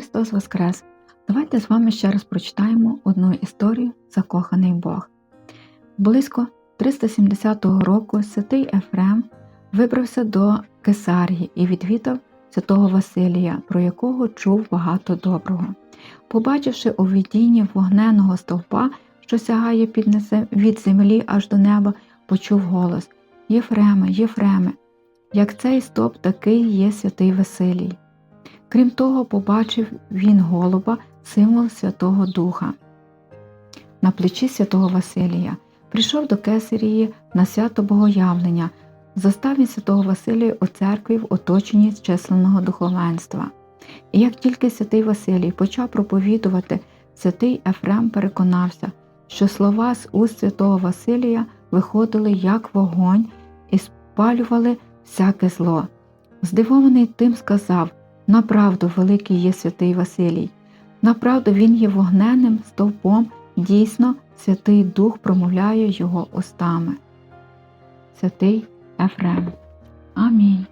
Христос Воскрес! Давайте з вами ще раз прочитаємо одну історію Закоханий Бог. Близько 370 року святий Ефрем вибрався до Кесарії і відвідав святого Василія, про якого чув багато доброго. Побачивши у видінні вогненого стовпа, що сягає під несе- від землі аж до неба, почув голос Єфреме, Єфреме, як цей стовп, такий є святий Василій. Крім того, побачив він голуба, символ Святого Духа. На плечі святого Василія прийшов до Кесарії на свято Богоявлення, застав він святого Василія у церкві в оточенні численного духовенства. І як тільки святий Василій почав проповідувати, святий Ефрем переконався, що слова з уст святого Василія виходили як вогонь і спалювали всяке зло. Здивований тим сказав Направду великий є святий Василій. Направду він є вогненним стовпом, дійсно, Святий Дух промовляє його устами. Святий Ефрем. Амінь.